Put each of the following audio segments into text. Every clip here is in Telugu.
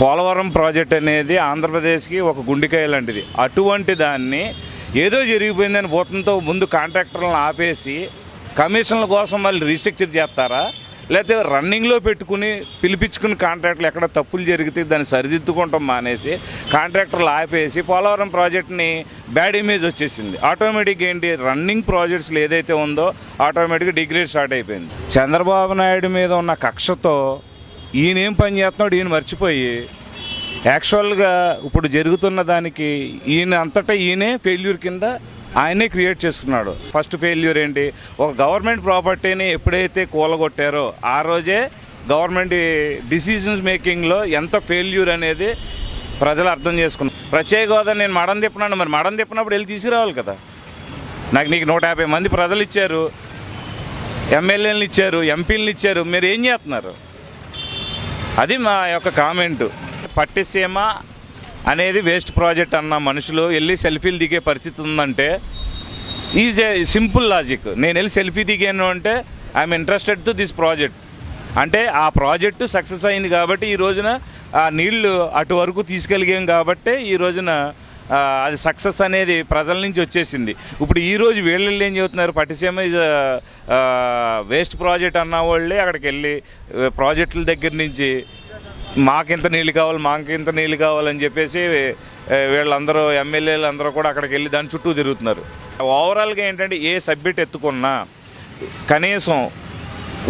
పోలవరం ప్రాజెక్ట్ అనేది ఆంధ్రప్రదేశ్కి ఒక గుండెకాయ లాంటిది. అటువంటి దాన్ని ఏదో జరిగిపోయిందని భూతంతో ముందు కాంట్రాక్టర్లను ఆపేసి కమిషన్ల కోసం మళ్ళీ రీస్ట్రక్చర్ చేస్తారా? లేకపోతే రన్నింగ్లో పెట్టుకుని పిలిపించుకుని కాంట్రాక్టులు ఎక్కడ తప్పులు జరిగితే దాన్ని సరిదిద్దుకుంటాం మానేసి కాంట్రాక్టర్లు ఆపేసి పోలవరం ప్రాజెక్ట్ని బ్యాడ్ ఇమేజ్ వచ్చేసింది. ఆటోమేటిక్ ఏంటి? రన్నింగ్ ప్రాజెక్ట్స్లో ఏదైతే ఉందో ఆటోమేటిక్గా డిగ్రేడ్ స్టార్ట్ అయిపోయింది. చంద్రబాబు నాయుడు మీద ఉన్న కక్షతో ఈయన ఏం పని చేస్తున్నాడు? ఈయన మర్చిపోయి యాక్చువల్గా ఇప్పుడు జరుగుతున్న దానికి ఈయన అంతటా ఈయనే ఫెయిల్యూర్ కింద ఆయనే క్రియేట్ చేసుకున్నాడు. ఫస్ట్ ఫెయిల్యూర్ ఏంటి? ఒక గవర్నమెంట్ ప్రాపర్టీని ఎప్పుడైతే కూలగొట్టారో ఆ రోజే గవర్నమెంట్ డిసిజన్స్ మేకింగ్లో ఎంత ఫెయిల్యూర్ అనేది ప్రజలు అర్థం చేసుకున్నారు. ప్రత్యేక హోదా నేను మడం తిప్పినాను. మరి మడం తిప్పినప్పుడు వెళ్ళి తీసుకురావాలి కదా. నాకు నీకు నూట యాభై మంది ప్రజలు ఇచ్చారు. ఎమ్మెల్యేలను ఇచ్చారు ఎంపీలను ఇచ్చారు. మీరు ఏం చేస్తున్నారు? అది మా యొక్క కామెంటు పట్టిసీమ అనేది వేస్ట్ ప్రాజెక్ట్ అన్న మనుషులు వెళ్ళి సెల్ఫీలు దిగే పరిస్థితి ఉందంటే ఈజ్ ఏ సింపుల్ లాజిక్ నేను వెళ్ళి సెల్ఫీ దిగాను అంటే I'm interested to this project అంటే ఆ ప్రాజెక్టు సక్సెస్ అయింది కాబట్టి ఈ రోజున ఆ నీళ్ళు అటు వరకు తీసుకెళ్ళగాం కాబట్టి ఈ రోజున అది సక్సెస్ అనేది ప్రజల నుంచి వచ్చేసింది. ఇప్పుడు ఈరోజు వీళ్ళు ఏం చెబుతున్నారు? పట్టిసీమ ఇస్ వేస్ట్ ప్రాజెక్ట్ అన్న వాళ్ళే అక్కడికి వెళ్ళి ప్రాజెక్టుల దగ్గర నుంచి మాకింత నీళ్ళు కావాలి మాకింత నీళ్ళు కావాలని చెప్పేసి వీళ్ళందరూ ఎమ్మెల్యేలు అందరూ కూడా అక్కడికి వెళ్ళి దాని చుట్టూ తిరుగుతున్నారు. ఓవరాల్గా ఏంటంటే ఏ సబ్జెక్ట్ ఎత్తుకున్నా కనీసం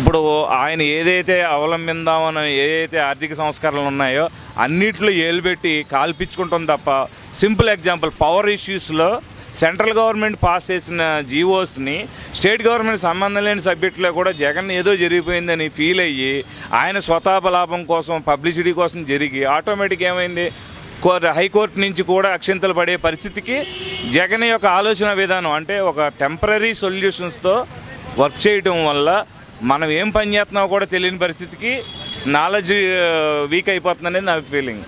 ఇప్పుడు ఆయన ఏదైతే అవలంబిందామని ఏదైతే ఆర్థిక సంస్కరణలు ఉన్నాయో అన్నిట్లో ఏలుబెట్టి కాల్పించుకుంటాం తప్ప సింపుల్ ఎగ్జాంపుల్ పవర్ ఇష్యూస్లో సెంట్రల్ గవర్నమెంట్ పాస్ చేసిన జీవోస్ని స్టేట్ గవర్నమెంట్ సంబంధం లేని సబ్జెక్టులో కూడా జగన్ ఏదో జరిగిపోయిందని ఫీల్ అయ్యి ఆయన స్వతాపలాభం కోసం పబ్లిసిటీ కోసం జరిగి ఆటోమేటిక్ ఏమైంది? హైకోర్టు నుంచి కూడా అక్షింతలు పడే పరిస్థితికి జగన్ యొక్క ఆలోచన విధానం అంటే ఒక టెంపరీ సొల్యూషన్స్తో వర్క్ చేయటం వల్ల మనం ఏం పని చేస్తున్నామో కూడా తెలియని పరిస్థితికి నాలెడ్జ్ వీక్ uh, అయిపోతుందనేది నా ఫీలింగ్